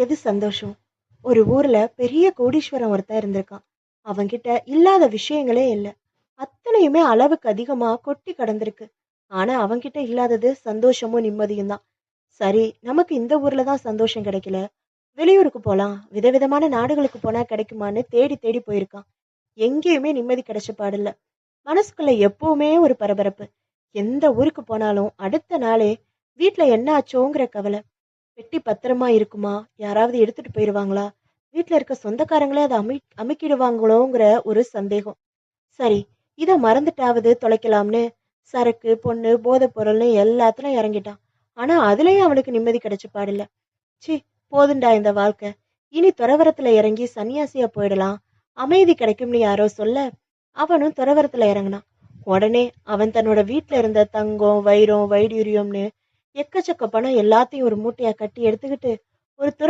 எது சந்தோஷம்? ஒரு ஊர்ல பெரிய கோடீஸ்வரன் ஒருத்தன் இருந்திருக்கான். அவன்கிட்ட இல்லாத விஷயங்களே இல்லை. அத்தனையுமே அளவுக்கு அதிகமா கொட்டி கடந்திருக்கு. ஆனா அவன்கிட்ட இல்லாதது சந்தோஷமும் நிம்மதியும் தான். சரி நமக்கு இந்த ஊர்ல தான் சந்தோஷம் கிடைக்கல. வெளியூருக்கு போலாம். விதவிதமான நாடுகளுக்கு போனா கிடைக்குமான்னு தேடி தேடி போயிருக்கான். எங்கேயுமே நிம்மதி கிடைச்ச பாடில்ல மனசுக்குள்ள எப்பவுமே ஒரு பரபரப்பு. எந்த ஊருக்கு போனாலும் அடுத்த நாளே வீட்ல என்ன ஆச்சோங்கிற கவலை. பெட்டி பத்திரமா இருக்குமா? யாராவது எடுத்துட்டு போயிடுவாங்களா வீட்டில் இருக்க சொந்தக்காரங்களே அதை அமை அமுக்கிடுவாங்களோங்கிற ஒரு சந்தேகம். சரி இதை மறந்துட்டாவது தொலைக்கலாம்னு? சரக்கு பொண்ணு போதைப் பொருள்னு எல்லாத்துலையும் இறங்கிட்டான். ஆனால் அதுலயும் அவனுக்கு நிம்மதி கிடைச்ச பாடில்ல. சி போதுண்டா இந்த வாழ்க்கை. இனி துறவரத்துல இறங்கி சன்னியாசியா போயிடலாம். அமைதி கிடைக்கும்னு யாரோ சொல்ல அவனும் துறவரத்துல இறங்கினான். உடனே அவன் தன்னோட வீட்டில் இருந்த தங்கம் வைரம் வைடூரியம்னு எக்கச்சக்க பணம் எல்லாத்தையும் ஒரு மூட்டையா கட்டி எடுத்துக்கிட்டு ஒரு துற